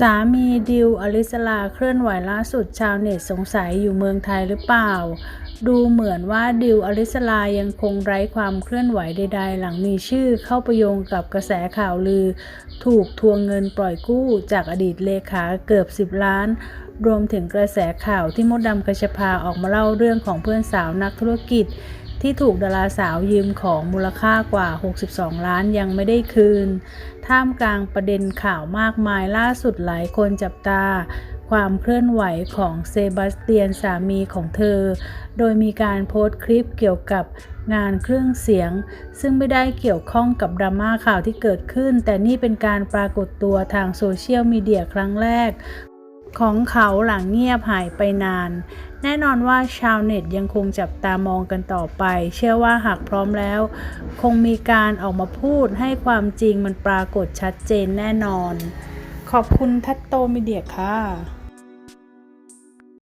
สามีดิวอลิสลาเคลื่อนไหวล่าสุดชาวเน็ตสงสัยอยู่เมืองไทยหรือเปล่า ดูเหมือนว่าดิวอลิสลายังคงไร้ความเคลื่อนไหวใด ๆ หลังมีชื่อเข้าประโยงกับกระแสข่าวลือ ถูกทวงเงินปล่อยกู้จากอดีตเลขาเกือบ 10 ล้าน รวมถึงกระแสข่าวที่มดดำกระชพาออกมาเล่าเรื่องของเพื่อนสาวนักธุรกิจ ที่ถูกดาราสาวยืมของมูลค่ากว่า 62 ล้านยังไม่ได้คืน ท่ามกลางประเด็นข่าวมากมายล่าสุดหลายคนจับตา ความเคลื่อนไหวของเซบาสเตียนสามีของเธอ โดยมีการโพสต์คลิปเกี่ยวกับงานเครื่องเสียง ซึ่งไม่ได้เกี่ยวข้องกับดราม่าข่าวที่เกิดขึ้น แต่นี่เป็นการปรากฏตัวทางโซเชียลมีเดียครั้งแรก ของเขาหลังเงียบหายไปนาน แน่นอนว่าชาวเน็ตยังคงจับตามองกันต่อไป เชื่อว่าหากพร้อมแล้ว คงมีการออกมาพูดให้ความจริงมันปรากฏชัดเจนแน่นอน ขอบคุณทัตโตมีเดียค่ะ